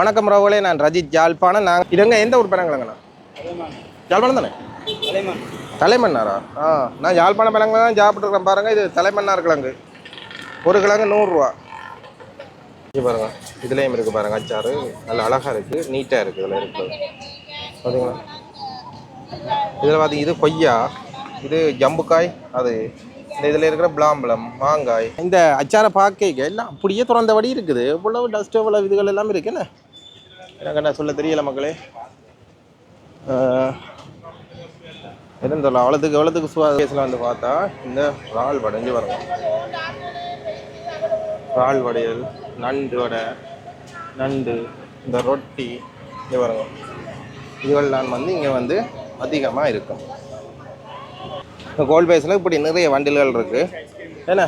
வணக்கம் ரவுகளே நான் ரஜித் ஜாழ்ப்பாணம். நாங்கள் இதுங்க எந்த ஊர் பழங்களங்கண்ணா ஜாழ்ப்பாணம் தானே? தலைமன்னாரா? ஆ நான் யாழ்ப்பாணம் பழங்க தான் சாப்பிட்ருக்கேன் பாருங்கள் இது தலைமன்னார் கிழங்கு. ஒரு கிழங்கு நூறுரூவா. இது பாருங்கள் இதுலேயும் இருக்குது பாருங்கள் அச்சாறு. நல்ல அழகாக இருக்குது நீட்டாக இருக்குது இதில் இருக்குது பார்த்தீங்களா இதில் பார்த்தீங்க இது கொய்யா இது ஜம்புக்காய் அது. இந்த இதில் இருக்கிற பிளாம்பழம் மாங்காய். இந்த அச்சாரை பார்க்க எல்லாம் அப்படியே திறந்தபடி இருக்குது. இவ்வளவு டஸ்ட் எவ்வளவு இதுகள் எல்லாம் இருக்கு என்ன எனக்கு சொல்ல தெரியல மக்களே? என்ன சொல்ல அவ்வளோத்துக்கு எவ்வளோத்துக்கு சுவாசத்தில் வந்து பார்த்தா இந்த இறால் வடைஞ்சு வரும் இறால் வடையல் நண்டு வடை நண்டு இந்த ரொட்டி இது வருங்க இதுவெல்லாம் வந்து இங்கே வந்து அதிகமாக இருக்கும் இந்த கோல் பேஸில் இப்படி நிறைய வண்டில்கள் இருக்குது என்ன?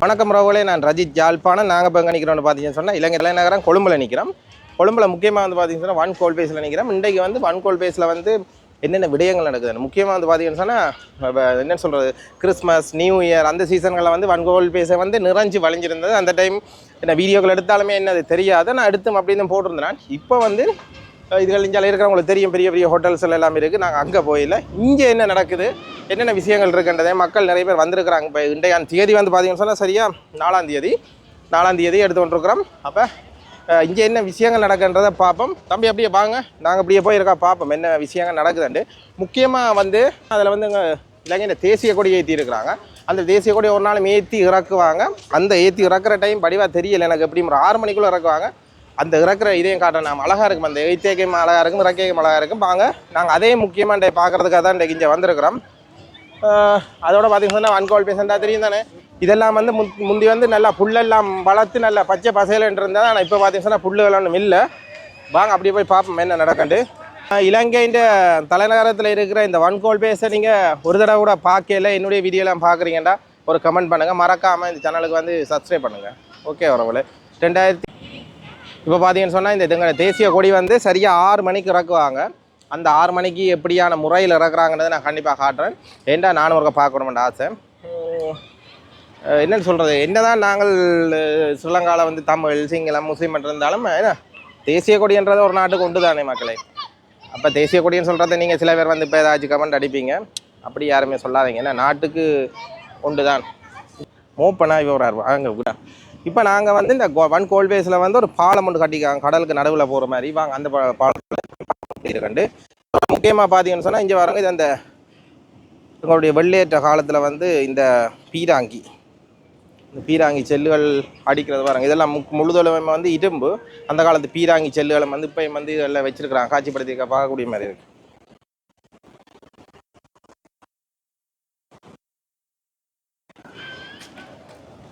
வணக்கம் ரவுகளே நான் ரஜித் ஜாழ்ப்பாணம். நாங்கள் இப்போ எங்கே நிற்கிறோம்னு பார்த்தீங்கன்னு சொன்னால் இலங்கை தலைநகரம் கொழும்புல நிற்கிறோம் கொழும்புல முக்கியமாக வந்து பார்த்தீங்கன்னு சொன்னால் ஒன் கோல் பேஸில் நிற்கிறோம் இன்றைக்கு வந்து ஒன் கோல் பேஸில் வந்து என்னென்ன விடயங்கள் நடக்குது? முக்கியமாக வந்து பார்த்தீங்கன்னு சொன்னால் என்னென்னு சொல்கிறது கிறிஸ்மஸ் நியூ இயர் அந்த சீசன்களில் வந்து ஒன் கோல் வந்து நிறைஞ்சு வளைஞ்சிருந்தது அந்த டைம் என்ன வீடியோக்கள் எடுத்தாலுமே என்னது தெரியாது. நான் எடுத்து அப்படின்னு போட்டிருந்தேன். இப்போ வந்து இதுகள் இஞ்சால இருக்கிறவங்களுக்கு தெரியும். பெரிய பெரிய ஹோட்டல்ஸ் எல்லாம் இருக்குது நாங்கள் அங்கே போயில. இங்கே என்ன நடக்குது? என்னென்ன விஷயங்கள் இருக்குன்றதே மக்கள் நிறைய பேர் வந்திருக்கிறாங்க. இப்போ இன்றைய தேதி வந்து பார்த்தீங்கன்னு சொன்னால் சரியா நாலாம் தேதி. நாலாம் தேதி எடுத்து கொண்டிருக்கிறோம். அப்போ இங்கே என்ன விஷயங்கள் நடக்குன்றதை பார்ப்போம். தம்பி அப்படியே வாங்க. நாங்கள் அப்படியே போய் இருக்கா பார்ப்போம். என்ன விஷயங்கள் நடக்குதுன்ட்டு. முக்கியமாக வந்து அதில் வந்து இங்கே இலங்கையில் தேசிய கொடி ஏற்றி இருக்கிறாங்க. அந்த தேசிய கொடி ஒரு நாள் ஏற்றி இறக்குவாங்க. அந்த ஏற்றி இறக்குற டைம் படிவாக தெரியல எனக்கு எப்படி ஒரு ஆறு மணிக்குள்ளே இறக்குவாங்க. அந்த இறக்குற இதையும் காட்டணும் நம்ம அழகாக இருக்கும். அந்த எய்த்தேக்கையும் அழகாக இருக்கும் இறக்கையும் அழகாக இருக்கும். வாங்க. நாங்கள் அதே முக்கியமாக இன்றைய பார்க்குறதுக்காக தான் இன்றைக்கு இங்கே வந்திருக்கிறோம். அதோட பார்த்தீங்கன்னா ஒன்கோல் பேசண்டா தெரியும் தானே? இதெல்லாம் வந்து முந் முந்தி வந்து நல்லா புல்லெல்லாம் வளர்த்து நல்லா பச்சை பசையிலன்னு இருந்தால் ஆனால் இப்போ பார்த்தீங்கன்னா புல்லுகள் ஒன்றும் இல்லை. வாங்க அப்படியே போய் பார்ப்போம் என்ன நடக்கண்டு இலங்கையின் தலைநகரத்தில் இருக்கிற இந்த ஒன்கோல் பேஸை நீங்கள் ஒரு தடவை கூட பார்க்கல என்னுடைய வீடியோலாம் பார்க்குறீங்கடா ஒரு கமெண்ட் பண்ணுங்கள் மறக்காமல் இந்த சேனலுக்கு வந்து சப்ஸ்கிரைப் பண்ணுங்கள் ஓகே வரவங்களே. ரெண்டாயிரத்தி இப்போ பார்த்தீங்கன்னு சொன்னால் இந்த இதுங்க தேசிய கொடி வந்து சரியாக ஆறு மணிக்கு இறக்குவாங்க. அந்த ஆறு மணிக்கு எப்படியான முறையில் இறக்குறாங்கன்றதை நான் கண்டிப்பாக காட்டுறேன். ஏன்டா நானும் ஒருக்க பார்க்கணுமென்ற ஆசை. என்னன்னு சொல்கிறது என்னதான் நாங்கள் ஸ்ரீலங்காவில் வந்து தமிழ் சிங்களம் முஸ்லீம் இருந்தாலும் என்ன? தேசிய கொடின்றது ஒரு நாட்டுக்கு உண்டு தானே மக்களே? அப்போ தேசிய கொடின்னு சொல்கிறத நீங்கள் சில பேர் வந்து இப்போ ஏதாச்சும் கமெண்ட் அடிப்பீங்க. அப்படி யாருமே சொல்லாதீங்க. ஏன்னா நாட்டுக்கு உண்டு தான் மூப்பனா இவரார் வாங்க கூட இப்போ நாங்கள் வந்து இந்த ஒன் கோல்வேஸில் வந்து ஒரு பாலம் ஒன்று கட்டிக்காங்க கடலுக்கு நடுவில் போகிற மாதிரி. வாங்க அந்த பாலத்தில் இது இருக்கண்டு முக்கியமாக பார்த்தீங்கன்னு சொன்னால் இங்கே வரவங்க இது அந்த எங்களுடைய வெள்ளையேற்ற காலத்தில் வந்து இந்த பீராங்கி. இந்த பீராங்கி செல்லுகள் அடிக்கிறது பாருங்க இதெல்லாம் மு முழுதளவுமே வந்து இரும்பு. அந்த காலத்து பீராங்கி செல்லுகளை வந்து இப்போ வந்து எல்லாம் வச்சிருக்கிறாங்க காட்சிப்படுத்தி பார்க்கக்கூடிய மாதிரி இருக்குது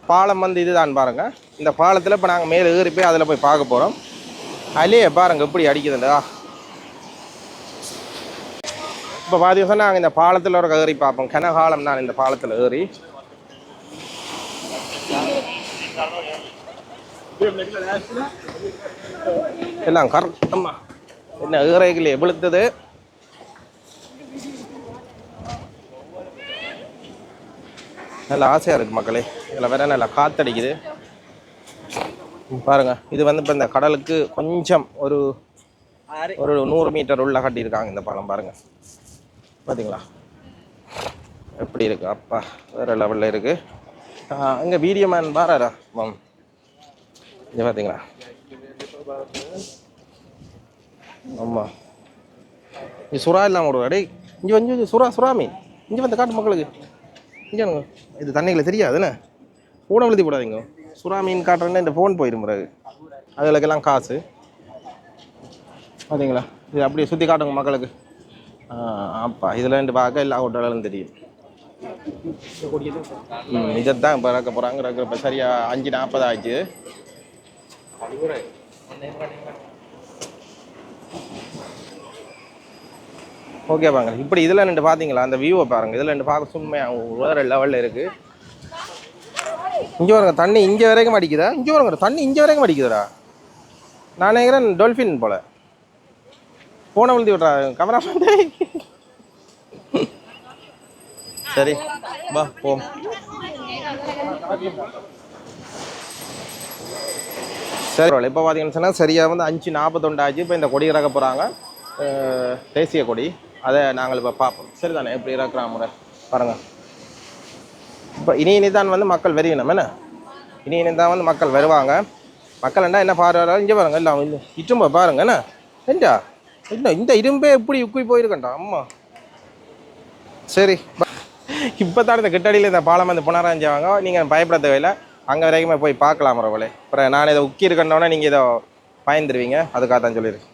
பாலம் வந்து இதுதான் பாருங்க. இந்த பாலத்தில் இப்போ நாங்கள் மேலே ஏறி போய் அதில் போய் பார்க்க போகிறோம் அதுலேயே பாருங்க எப்படி அடிக்குதுண்டா. இப்போ பார்த்தீங்கன்னா நாங்கள் இந்த பாலத்தில் ஒரு ஏறி பார்ப்போம் கனகாலம் நான் இந்த பாலத்தில் ஏறி எல்லாம் கரெக்டம்மா என்ன ஏறைகளே வெளுத்தது நல்லா ஆசையாக இருக்குது மக்களே இதில் வேற நல்லா காத்தடிக்குது பாருங்க இது வந்து இப்போ இந்த கடலுக்கு கொஞ்சம் ஒரு ஒரு நூறு மீட்டர் உள்ள கட்டியிருக்காங்க இந்த பாலம் பாருங்க பார்த்தீங்களா எப்படி இருக்கு? அப்பா வேற லெவலில் இருக்கு. அங்கே வீடியோ மேன் பாராரா? மேம். இங்கே பார்த்தீங்களா ஆமாம் இங்கே சுறா இல்லாமல் விடுவா டேய் இங்கே வந்து சுறா சுறா மீன் இங்கே வந்து காட்டு மக்களுக்கு. இங்கே இது தண்ணிகளை தெரியாதுண்ணே ஃபோனை எழுதி போடாதீங்க. சுறா மீன் காட்டுறேன்னா இந்த ஃபோன் போயிடும் பிறகு. அதுகளுக்கெல்லாம் காசு. பார்த்தீங்களா இது அப்படியே சுற்றி காட்டுங்க மக்களுக்கு. அப்பா இதில் ரெண்டு பார்க்க எல்லா ஹோட்டலும் தெரியும். ம் இதைத்தான் இப்போ இறக்க போகிறாங்க இறக்குற இப்போ சரியாக அஞ்சு நாற்பது ஆச்சு. ஓகே பாங்க. இப்படி இதில் ரெண்டு பார்த்தீங்களா அந்த வியூவை பாருங்க. இதில் ரெண்டு பார்க்க சும்மையாக வேறு லெவலில் இருக்குது இங்கே வருங்க தண்ணி இங்கே வரைக்கும் அடிக்குதா? இங்கே வருங்க தண்ணி இங்கே வரைக்கும் அடிக்குதுடா. நான் நினைக்கிறேன் டொல்ஃபின் போல். போனை விழுந்து விட்றா கமரா சரி வா போம் சரி இப்போ பார்த்தீங்கன்னு சொன்னால் சரியாக வந்து அஞ்சு நாற்பத்தொண்டாச்சு இப்போ இந்த கொடி இறக்க போகிறாங்க தேசிய கொடி. அதை நாங்கள் இப்போ பார்ப்போம். சரிதானே? எப்படி இறக்குறா முறை? பாருங்கள் இப்போ இனி இனி தான் வந்து மக்கள் வெறியணும். என்ன? இனி இனி தான் வந்து மக்கள் வருவாங்க. மக்கள் என்ன என்ன பாரு இங்கே பாருங்க இல்லை இல்லை இட்டும்ப பாருங்க என்ன? என்னடா இல்லை இந்த இரும்பே எப்படி உக்கி போயிருக்கண்டா அம்மா. சரி இப்போ தான் இந்த கிட்டடியில் இந்த பாலம் வந்து புனரஞ்சாங்க நீங்கள் பயப்பட தேவையில்லை. அங்கே வரைக்குமே போய் பார்க்கலாம் ரவலே அப்புறம் நான் இதை உக்கி இருக்கேன்னொன்னே நீங்கள் இதை பயந்துருவீங்க. அதுக்காக தான் சொல்லியிருக்கேன்.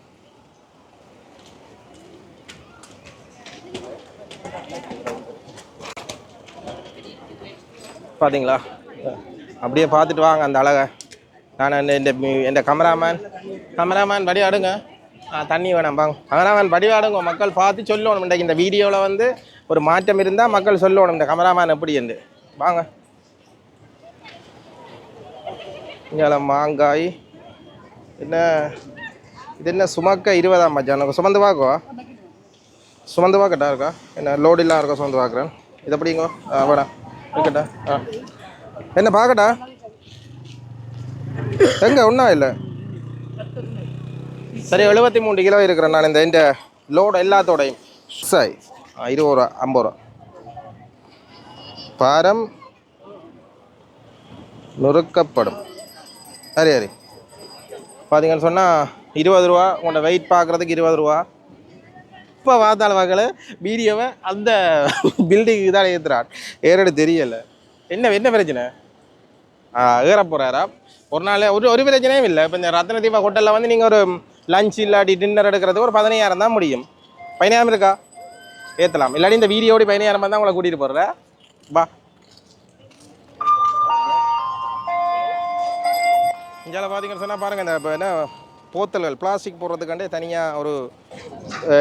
பார்த்தீங்களா அப்படியே பார்த்துட்டு வாங்க அந்த அழகை. நான் இந்த இந்த கமராமேன் கமராமேன் படி அடுங்க தண்ணி வேணாம் பாங்க கமராமேன் படி ஆடுங்க மக்கள் பார்த்து சொல்லணும். இன்றைக்கு இந்த வீடியோவில் வந்து ஒரு மாற்றம் இருந்தால் மக்கள் சொல்லணும். இந்த கமராமேன் எப்படி இருந்து வாங்க. இங்கே மாங்காய். என்ன? இது என்ன சுமக்க இருபதாம் மச்சான் சுமந்து பார்க்கோ சுமந்து பார்க்கட்டா இருக்கா? என்ன லோடு இல்லாம இருக்கா? சுமந்து பார்க்குறேன் இது எப்படிங்கோ? ஆ வேடா இருக்கட்டா. ஆ. என்ன பார்க்கட்டா? எங்கே ஒன்றும் இல்லை? சரி எழுபத்தி மூணு கிலோ இருக்கிறேன் நான் இந்த இந்த லோடு எல்லாத்தோடையும். ஆ, இருபது ரூபா ஐம்பது ரூபா. பாரம் நொறுக்கப்படும். சரி சரி. பார்த்தீங்கன்னு சொன்னால் இருபது ரூபா உங்களோட வெயிட் பார்க்குறதுக்கு இருபது ரூபா. இப்போ பார்த்தால பார்க்கல வீடியோவை அந்த பில்டிங்கு தான் ஏற்றுறான் ஏறது தெரியல. என்ன என்ன பிரச்சனை? ஆ ஏற போகிறாரா ஒரு நாள் ஒரு ஒரு பிரச்சனையும் இல்லை. இப்போ இந்த ரத்ன தீபா ஹோட்டலில் வந்து நீங்கள் ஒரு லஞ்ச் இல்லாட்டி டின்னர் எடுக்கிறதுக்கு ஒரு பதினையாயிரம் தான் முடியும். பதினாயிரம் இருக்கா? ஏற்றலாம் இல்லாட்டி இந்த வீடியோடி பதினாயிரம் தான் உங்களை கூட்டிகிட்டு போடுறேன் வா. இங்கே பார்த்தீங்கன்னு சொன்னால் பாருங்கள் இந்த இப்போ என்ன போத்தல்கள் பிளாஸ்டிக் போடுறதுக்காண்டே தனியாக ஒரு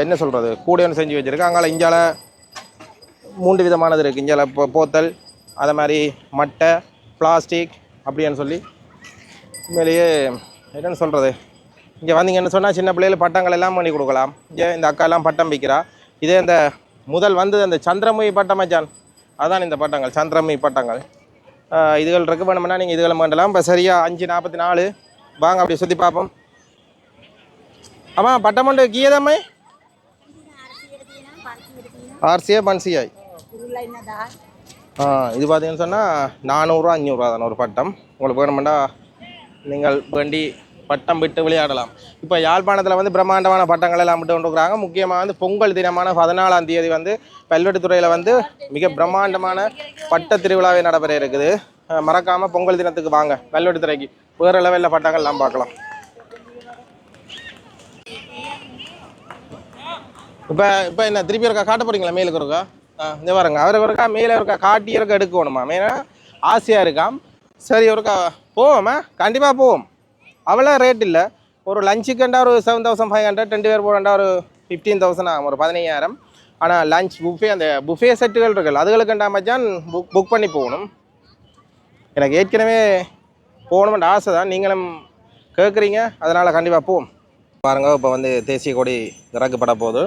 என்ன சொல்கிறது கூட ஒன்று செஞ்சு வச்சுருக்கு. அங்கால இஞ்சால மூன்று விதமானது இருக்குது இஞ்சால போ போத்தல் அதை மாதிரி மட்டை பிளாஸ்டிக் அப்படின்னு சொல்லி உண்மையிலேயே என்னென்னு சொல்கிறது இங்கே வந்தீங்கன்னு சொன்னால் சின்ன பிள்ளைகள் பட்டங்கள் எல்லாம் பண்ணி கொடுக்கலாம். ஏன் இந்த அக்கா எல்லாம் பட்டம் விற்கிறா இதே இந்த முதல் வந்தது அந்த சந்திரமுகி பட்டம் மச்சான். அதான் இந்த பட்டங்கள் சந்திரமுகி பட்டங்கள். இதுகள் இருக்கு. வேணும்னா நீங்கள் இதுகளை பண்ணலாம் இப்போ சரியாக அஞ்சு நாற்பத்தி நாலு. வாங்க அப்படி சுற்றி பார்ப்போம். ஆமாம் பட்டம் பட்டமண்டு கீயதம்மை ஆர்சிஏ பன்சியாய் ஆ இது பார்த்தீங்கன்னு சொன்னால் நானூறுரூவா அஞ்சூறுரூவா தானே ஒரு பட்டம். உங்களுக்கு வேணுமெண்டா நீங்கள் வண்டி பட்டம் விட்டு விளையாடலாம். இப்போ யாழ்ப்பாணத்தில் வந்து பிரம்மாண்டமான பட்டங்கள் எல்லாம் விட்டு கொண்டுருக்காங்க முக்கியமாக வந்து பொங்கல் தினமான பதினாலாம் தேதி வந்து பல்வெட்டுத்துறையில் வந்து மிக பிரம்மாண்டமான பட்ட திருவிழாவே நடைபெற இருக்குது. மறக்காமல் பொங்கல் தினத்துக்கு வாங்க. பல்வெட்டுத்துறைக்கு வேறு லெவலில் பட்டங்கள்லாம் பார்க்கலாம். இப்போ இப்போ என்ன திருப்பி இருக்கா காட்ட போறீங்களா? மேலுக்கு இருக்கா ஆ இந்த பாருங்க. அவர் இருக்கா மேலே இருக்கா காட்டி இருக்க எடுக்கணுமா? மெயினாக ஆசையாக இருக்காம். சரி ஒருக்கா போவோமா? கண்டிப்பாக போவோம். அவ்வளோ ரேட் இல்லை. ஒரு லஞ்சுக்குண்டா ஒரு செவன் தௌசண்ட் ஃபைவ் ஹண்ட்ரட் ரெண்டு பேர் போடண்டா ஒரு ஃபிஃப்டீன் தௌசண்ட் ஆகும் ஒரு பதினையாயிரம். ஆனால் லஞ்ச் புஃபே அந்த புஃபே செட்டுகள் இருக்குல்ல அதுகளுக்குண்டா மச்சான் புக் புக் பண்ணி போகணும்? எனக்கு ஏற்கனவே போகணுமென்ற ஆசை தான். நீங்களும் கேட்குறீங்க அதனால் கண்டிப்பாக போவோம். பாருங்க இப்போ வந்து தேசிய கொடி இறக்கப்பட போகுது.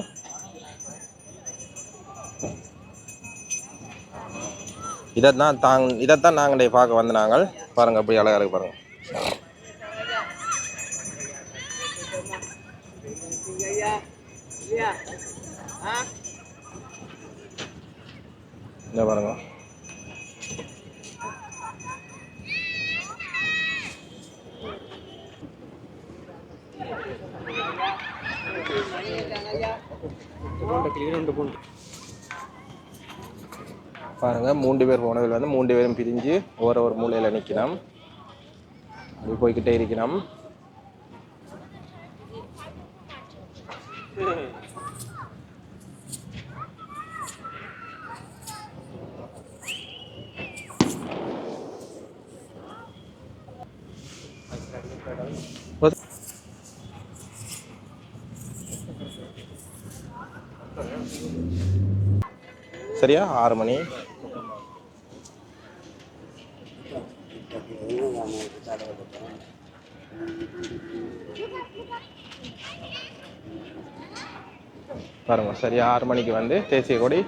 இதை தான் தாங் இதைத்தான் நாங்கள் பார்க்க வந்து நாங்கள். பாருங்கள் அப்படி அழகாக இருக்கு பாருங்கள் இந்த பாருங்க பாருங்க மூன்று பேர் போனதில் வந்து மூன்று பேரும் பிரிஞ்சு ஒவ்வொரு ஒரு மூலையில் நிற்கணும் அப்படி போய்கிட்டே இருக்கிறோம். சரியா? ஆறு மணி. பாருங்க சரியா ஆறு மணிக்கு வந்து தேசிய கொடி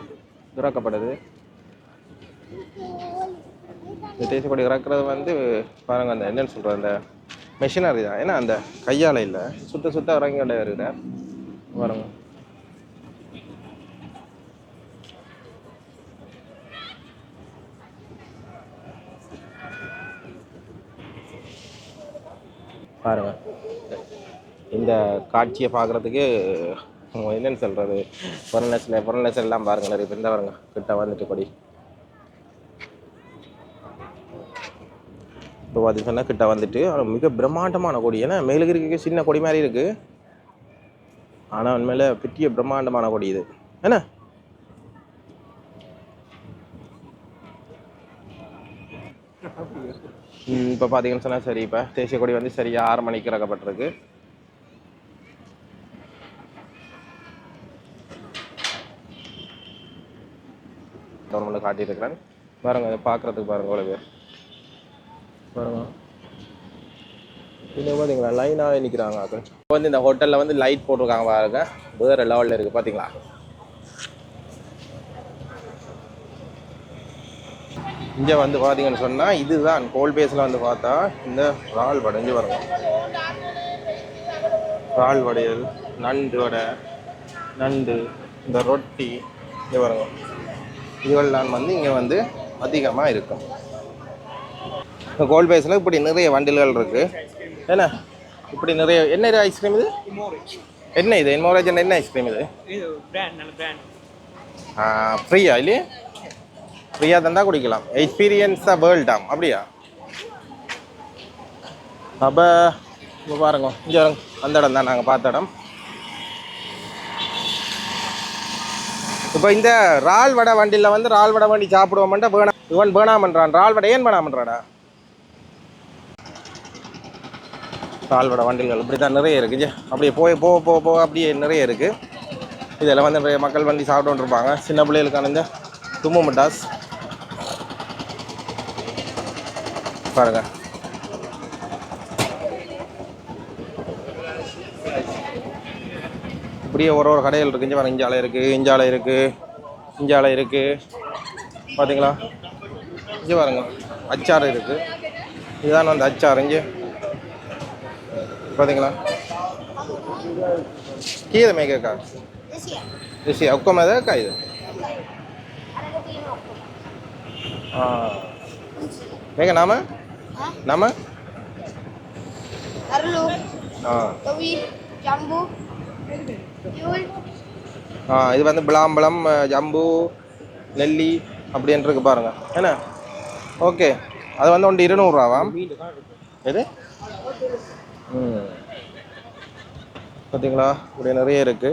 திறக்கப்படுது இந்த தேசிய கொடி இறக்குறது வந்து பாருங்க அந்த என்னன்னு சொல்கிறது அந்த மெஷினரி தான். ஏன்னா அந்த கையால் இல்லை. சுத்த சுத்த இறங்கி கொண்டே இருக்கிற பாருங்க. பாருங்க. இந்த காட்சியை பார்க்குறதுக்கு என்னன்னு சொல்கிறது பொருளேசில் பொருளேசில் எல்லாம் பாருங்க நிறைய பேர் பாருங்க கிட்ட வந்துட்டு கொடி இப்போ பார்த்தீங்கன்னா கிட்ட வந்துட்டு ஆனால் மிக பிரம்மாண்டமான கொடி. ஏன்னா மேலுக்கு சின்ன கொடி மாதிரி இருக்கு. ஆனால் உண்மையில பெரிய பிரம்மாண்டமான கொடி இது. என்ன? இப்போ பார்த்தீங்கன்னு சொன்னால் சரி இப்போ தேசிய கொடி வந்து சரியாக ஆறு மணிக்கு இறக்கப்பட்டிருக்கு கவர்மெண்ட் காட்டியிருக்கிறேன். பாருங்க அதை பார்க்குறதுக்கு பாருங்க எவ்வளோ பேர். பாருங்க. இன்னும் பார்த்தீங்களா லைனாகவே நிற்கிறாங்க இப்போ வந்து இந்த ஹோட்டலில் வந்து லைட் போட்டிருக்காங்க பாருங்க. வேறு லெவலில் இருக்குது பார்த்தீங்களா இங்கே வந்து பார்த்தீங்கன்னு சொன்னால் இதுதான் கோல் பேஸில் வந்து பார்த்தா இந்த இறால் வடை இங்கே வருங்க இறால் வடையல் நண்டு வடை நண்டு இந்த ரொட்டி இங்கே வருங்க இதுவெல்லாம் வந்து இங்கே வந்து அதிகமாக இருக்கும். இந்த கோல் பேஸில் இப்படி நிறைய வண்டில்கள் இருக்குது என்ன? இப்படி நிறைய என்ன இது ஐஸ்கிரீம் இது? என்ன இது? என்மோரேஜ் என்ன ஐஸ்கிரீம் இது? ஃப்ரீயா இல்லையே? ஃப்ரீயாக தந்தால் குடிக்கலாம். எக்ஸ்பீரியன்ஸ் த வேர்ல்டாம் அப்படியா? அப்போ இப்போ பாருங்க. இங்கே அந்த இடம் தான் நாங்கள் பார்த்த இடம். இப்போ இந்த ரால் வடை வண்டியில் வந்து ரால் வடை வண்டி சாப்பிடுவோம்ட்டா வேணாம் இவன் வேணாமன்றான் ரால் வடை ஏன் வேணாமன்றாடா ரால் வடை வண்டிகள் இப்படி தான் நிறைய இருக்குது அப்படியே போய் போக போக போக அப்படியே நிறைய இருக்குது இதெல்லாம் வந்து நிறைய மக்கள் வண்டி சாப்பிட்டு இருப்பாங்க. சின்ன பிள்ளைகளுக்கான இந்த தும்மு மிட்டாஸ் பாருங்கள் அப்படியே ஒரு ஒரு கடைகள் இருக்குது இங்கே பாருங்க இஞ்சாலை இருக்குது இஞ்சாலை இருக்குது இஞ்சாலை இருக்குது பார்த்தீங்களா இங்கே பாருங்க அச்சாறு இருக்குது இதுதான் அந்த அச்சார் இங்கே பார்த்தீங்களா கீழே மேக்கா ரிஷியா ஒக்க மேதக்கா இது? மேக நாம? நாம? அருளு ஆ. ஜம்பு. ஆ இது வந்து பிளாம்பழம் ஜம்பு நெல்லி அப்படின்னு இருக்கு பாருங்க. என்ன? ஓகே. அது வந்து ஒன்று இருநூறுவாவாம் எது? ம். பார்த்தீங்களா? இப்படி நிறைய இருக்குது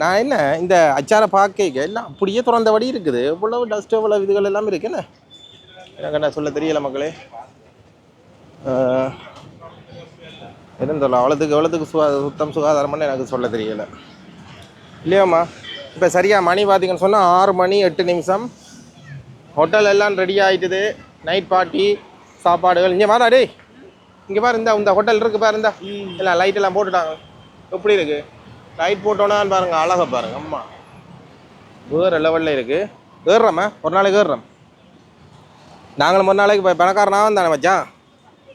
நான் என்ன இந்த அச்சார பார்க்க எல்லாம் அப்படியே திறந்தபடி இருக்குது. இவ்வளவு டஸ்ட் இவ்வளவு இதுகள் எல்லாம் இருக்குது என்ன? எனக்கு என்ன சொல்ல தெரியல மக்களே. என்னன்னு தெரியல அவ்வளோத்துக்கு எவ்வளோத்துக்கு சுகா சுத்தம் சுகாதாரம்னு எனக்கு சொல்ல தெரியல. இல்லையாம்மா? இப்போ சரியா மணி பார்த்தீங்கன்னு சொன்னால் ஆறு மணி எட்டு நிமிஷம். ஹோட்டல் எல்லாம் ரெடி ஆகிட்டுது நைட் பார்ட்டி சாப்பாடுகள். இங்கே வாடா டேய். இங்கே பாரு இந்த இந்த ஹோட்டல் இருக்கு பாரு இந்த. எல்லாம் லைட்டெல்லாம் போட்டுட்டாங்க. எப்படி இருக்கு? லைட் போட்டோன்னா பாருங்க அழகா பாருங்க அம்மா. வேறு லெவலில் இருக்குது ஏறுறோம்மா? ஒரு நாளைக்கு ஏறுறோம். நாங்களும் ஒரு நாளைக்கு பணக்காரனாக தானே மச்சான்?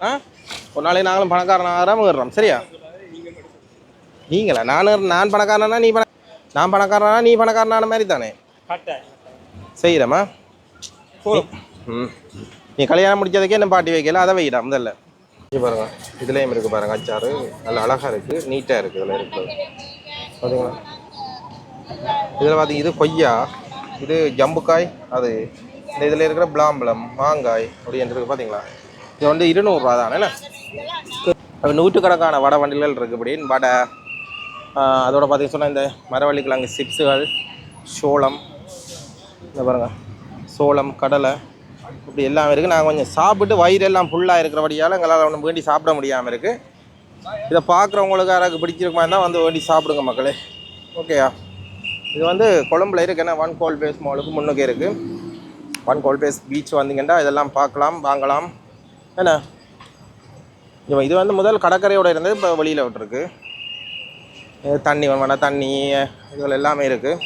ஆ? ஒரு நாளைக்கு நாங்களும் பணக்காரனாக ஆகிறாம ஏறுறோம் சரியா? நீங்களா? நான் நான் பணக்காரனா நீ பண நான் பணக்காரனா நீ பணக்காரனான மாதிரி தானே? கட்டை செய்கிறேம்மா ம். நீ கல்யாணம் முடிச்சதுக்கே என்ன பாட்டி வைக்கல அதை வைடா முதல்ல. இது பாருங்க இதுலேயும் இருக்குது பாருங்க அச்சாறு. நல்ல அழகாக இருக்குது நீட்டாக இருக்குது இதில் இருக்குது பார்த்தீங்களா இதில் பார்த்தீங்க இது கொய்யா இது ஜம்புக்காய் அது. இந்த இதில் இருக்கிற பிளாம்பழம் மாங்காய் அப்படின்னு இருக்குது பார்த்தீங்களா இது வந்து இருநூறுவா தானே என்ன? நூற்றுக்கணக்கான வடை வண்டிகள் இருக்குது இப்படின்னு வடை அதோட பார்த்தீங்கன்னு சொன்னால் இந்த மரவள்ளி கிழங்கு சிப்ஸுகள் சோளம் இந்த பாருங்கள் சோளம் கடலை இப்படி எல்லாம் இருக்குது நாங்கள் கொஞ்சம் சாப்பிட்டு வயிறெல்லாம் ஃபுல்லாக இருக்கிறபடியால் எங்களால் ஒன்றும் வேண்டி சாப்பிட முடியாமல் இருக்குது இதை பார்க்குறவங்களுக்கு யாராவது பிடிச்சிருக்குமா இருந்தால் வந்து வேண்டி சாப்பிடுங்க மக்களே. ஓகேயா இது வந்து கொழம்புல இருக்கு. ஏன்னா ஒன் கோல் பேஸ் மாலுக்கு முன்னுக்கு இருக்குது ஒன் கோல் பேஸ் பீச் வந்தீங்கன்னா இதெல்லாம் பார்க்கலாம் வாங்கலாம். என்ன? இது இது வந்து முதல் கடற்கரையோட இருந்தது இப்போ வெளியில் விட்டுருக்கு. தண்ணி வேணா தண்ணி இதுகள் எல்லாமே இருக்குது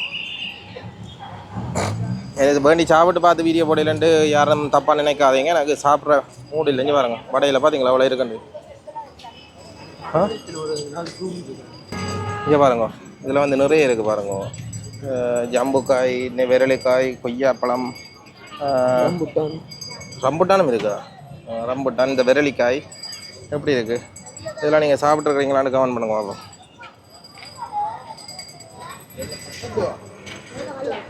எனக்கு வேண்டி சாப்பிட்டு பார்த்து வீடியோ போடலன்ட்டு யாரும் தப்பாக நினைக்காதீங்க. எனக்கு சாப்பிட்ற மூடு இல்லைங்க பாருங்க. வடையில் பார்த்தீங்களா? அவ்வளோ இருக்குண்டு இங்கே பாருங்க. இதில் வந்து நிறைய இருக்குது பாருங்க. ஜம்புக்காய் விரலிக்காய் கொய்யாப்பழம் ரம்புட்டான். ரம்புட்டானும் இருக்கா? ரம்புட்டான். இந்த விரலிக்காய் எப்படி இருக்குது இதெல்லாம் நீங்கள் சாப்பிட்ருக்கிறீங்களான்னு கமெண்ட் பண்ணுங்க பார்ப்போம்.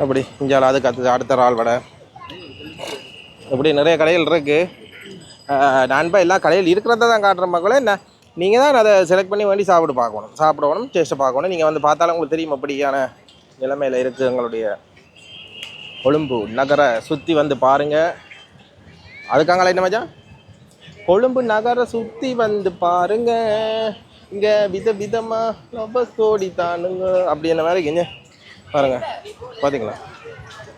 அப்படி இஞ்சால் அதுக்கு கற்று அடுத்த ரால் வடை. இப்படி நிறைய கடைகள் இருக்குது நண்பா எல்லா கடையில் இருக்கிறத தான் காட்டுற மக்களே. என்ன? நீங்கள் தான் அதை செலக்ட் பண்ணி வேண்டி சாப்பிட்டு பார்க்கணும். சாப்பிடணும் டேஸ்ட்டை பார்க்கணும். நீங்கள் வந்து பார்த்தாலும் உங்களுக்கு தெரியும் அப்படியான நிலைமையில் இருக்குது எங்களுடைய கொழும்பு நகரை சுற்றி வந்து பாருங்கள் அதுக்காங்களா என்ன மச்சான்? கொழும்பு நகரை சுற்றி வந்து பாருங்க. இங்கே வித விதமாக ரொம்ப கோடி தானுங்க. அப்படி என்ன மாதிரி இங்கே? பாருங்க. பார்த்தீங்களா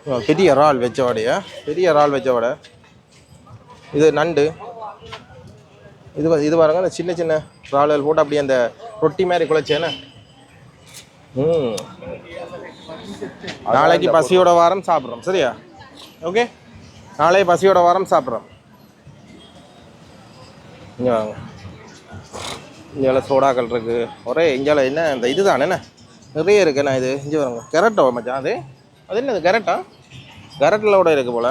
ஆ, பெரிய இறால் வச்ச வடையா? பெரிய இறால் வச்ச வடை. இது நண்டு. இது இது பாருங்க அந்த சின்ன சின்ன இறால்கள் போட்டு அப்படியே அந்த ரொட்டி மாதிரி குழைச்சேன்னு ம். நாளைக்கு பசியோட வாரம் சாப்பிட்றோம். சரியா? ஓகே? நாளைக்கு பசியோட வாரம் சாப்பிட்றோம். இங்கே வாங்க இங்கே சோடாக்கள் இருக்குது ஒரே இங்கே என்ன இந்த இது தானே என்ன? நிறைய இருக்குது நான் இது இஞ்சி வருங்க கெரட்டோ மச்சான் அது. அது என்னது கெரட்டா? கெரட்டில் கூட இருக்குது போல்.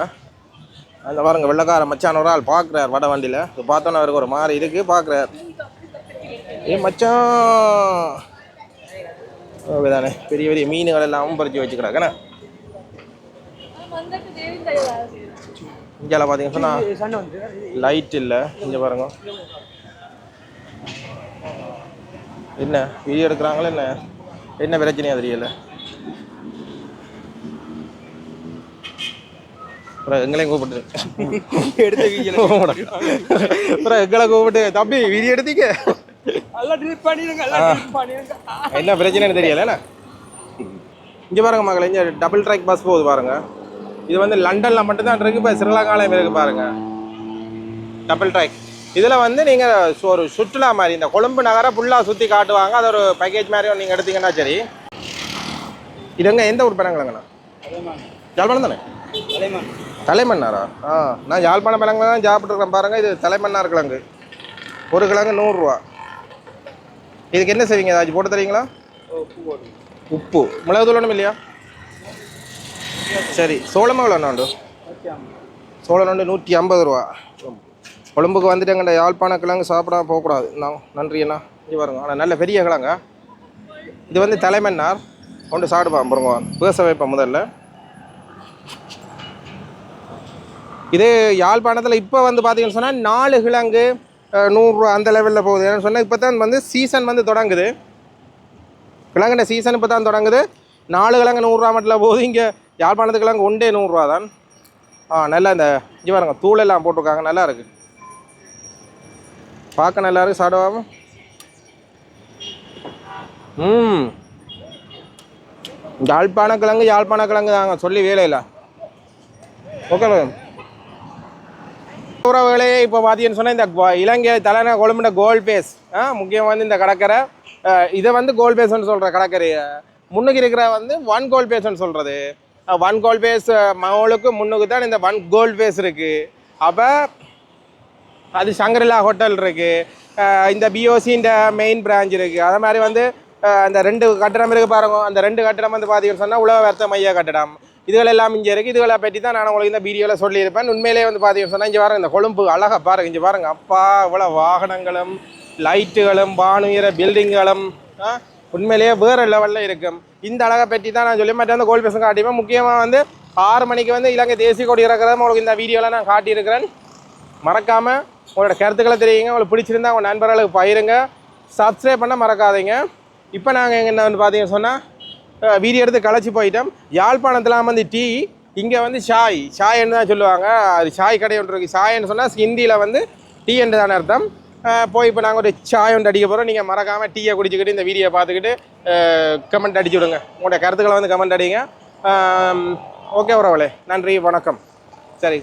அந்த பாருங்க வெள்ளக்கார மச்சான் ஒரு ஆள் பார்க்குறார் வட வண்டியில். இது பார்த்தோன்னே அவருக்கு ஒரு மாதிரி இருக்கு பார்க்குறார் ஏ மச்சான். ஓகேதானே. பெரிய பெரிய மீன்கள் எல்லாம் பறித்து வச்சுக்கிறாங்கண்ணே இங்கே பார்த்தீங்கன்னு சொன்னால் லைட் இல்லை. இங்கே பாருங்க. என்ன? வீடியோ எடுக்கிறாங்களா என்ன? என்ன பிரச்சனையா தெரியல. அப்புறம் எங்களையும் கூப்பிட்டு. அப்புறம் எங்களை கூப்பிட்டு. தம்பி வீடியோ எடுத்தீங்க. என்ன பிரச்சனைன்னு தெரியல இங்கே பாருங்க மகளே இங்கே டபுள் ட்ராக் பஸ் போகுது பாருங்க. இது வந்து லண்டனில் மட்டும்தான் இருக்கு. இப்போ ஸ்ரீலங்காலையும் இருக்கு பாருங்க. டபுள் ட்ராக் இதில் வந்து நீங்கள் ஒரு சுற்றுலா மாதிரி இந்த கொழும்பு நகரை ஃபுல்லாக சுற்றி காட்டுவாங்க. அது ஒரு பேக்கேஜ் மாதிரி நீங்கள் எடுத்தீங்கன்னா சரி. இதுங்க எந்த ஊர் பழங்கிழங்கண்ணா யாழ்ப்பாணம் தானே? தலைமன்னாரா? ஆ நான் யாழ்ப்பாண பழங்களை தான் சாப்பிட்ருக்கேன் பாருங்க. இது தலைமன்னார் கிழங்கு. ஒரு கிழங்கு நூறுரூவா. இதுக்கு என்ன செய்வீங்க? ஏதாச்சும் போட்டு தரீங்களா உப்பு மிளகு தூள் ஒன்றும் இல்லையா? சரி சோளம் எவ்வளோ சோளம் நண்டு நூற்றி ஐம்பது ரூபா. கொழும்புக்கு வந்துட்டேங்கடா யாழ்ப்பாண கிழங்கு சாப்பிடாம போகக்கூடாது. நான் நன்றி அண்ணா. இது பாருங்க. ஆனால் நல்ல பெரிய கிழங்க. இது வந்து தலைமன்னார். கொண்டு சாப்பிடுவான் பாருங்க. பேச வைப்பேன் முதல்ல. இது யாழ்ப்பாணத்தில் இப்போ வந்து பார்த்தீங்கன்னு சொன்னால் நாலு கிழங்கு நூறுரூவா அந்த லெவலில் போகுது. ஏன்னு சொன்னால் இப்போ தான் வந்து சீசன் வந்து தொடங்குது. கிழங்குன சீசன் இப்போ தான் தொடங்குது. நாலு கிழங்கு நூறுரூவா மட்டும் போகுது. இங்கே யாழ்ப்பாணத்துக்கெல்லாம் கிழங்கு ஒன்றே நூறுரூவா தான். ஆ நல்லா இந்த இங்கே பாருங்க தூளெல்லாம் போட்டிருக்காங்க நல்லா இருக்கு. பார்க்க நல்லா இருக்கு சாப்பிடுவாம ம். யாழ்ப்பாண கிழங்கு யாழ்ப்பாண கிழங்கு தாங்க சொல்லி வேலையில் ஓகே மேம் உறவுகளே இப்போ பார்த்தீங்கன்னு சொன்னால் இந்த கோ- இலங்கை தலைநகர் கொழும்புட கோல் பேஸ் ஆ முக்கியம் வந்து இந்த கடற்கரை. இதை வந்து கோல் பேஸ்ன்னு சொல்கிற கடற்கரை முன்னுக்கு இருக்கிற வந்து ஒன் கோல் பேஸ்ன்னு சொல்கிறது ஒன் கோல் பேஸ் மகளுக்கு முன்னுக்கு தான் இந்த ஒன் கோல் பேஸ் இருக்குது அப்போ அது சங்கரிலா ஹோட்டல் இருக்குது இந்த பிஓசின்ற மெயின் பிரான்ச் இருக்குது அதே மாதிரி வந்து அந்த ரெண்டு கட்டடம் இருக்குது பாருங்க. அந்த ரெண்டு கட்டடம் வந்து பார்த்தீங்கன்னு சொன்னால் உலக வர்த்த மைய கட்டடம். இதுகள் எல்லாம் இங்கே இருக்குது இதுகளை பற்றி தான் நான் உங்களுக்கு இந்த வீடியோவில் சொல்லியிருப்பேன். உண்மையிலே வந்து பார்த்தீங்கன்னு சொன்னால் இங்கே பாருங்கள் இந்த கொழும்பு அழகாக பாருங்க. இங்கே பாருங்கள் அப்பா இவ்வளோ வாகனங்களும் லைட்டுகளும் வானுயர பில்டிங்களும் ஆ, உண்மையிலேயே வேறு லெவலில் இருக்கும். இந்த அழகை பற்றி தான் நான் சொல்லி மாட்டேன் அந்த கோல் பேசும் காட்டிப்பேன் முக்கியமாக வந்து ஆறு மணிக்கு வந்து இலங்கை தேசிய கொடி இறக்குறத உங்களுக்கு இந்த வீடியோவில் நான் காட்டியிருக்கிறேன். மறக்காமல் உங்களோட கருத்துக்களை தெரியுங்க உங்களுக்கு பிடிச்சிருந்தா உங்கள் நண்பர்களுக்கு பயிருங்க சப்ஸ்கிரைப் பண்ண மறக்காதீங்க. இப்போ நாங்கள் எங்கே என்ன வந்து பார்த்தீங்கன்னு சொன்னால் வீடியோ எடுத்து களைச்சி போயிட்டோம். யாழ்ப்பாணத்தில் வந்து டீ இங்கே வந்து ஷாய் ஷாய்ன்னு தான் சொல்லுவாங்க. அது ஷாய் கடை ஒன்று இருக்குது ஷாய்ன்னு சொன்னால் ஹிந்தியில் வந்து டீ என்று தானே அர்த்தம். போய் இப்போ நாங்கள் ஒரு சாய் ஒன்று அடிக்க போகிறோம் நீங்கள் மறக்காமல் டீயை குடிச்சிக்கிட்டு இந்த வீடியோ பார்த்துக்கிட்டு கமெண்ட் அடிச்சு விடுங்க. உங்களுடைய கருத்துக்களை வந்து கமெண்ட் அடிங்க. ஓகே உறவுகளே. நன்றி வணக்கம். சரி.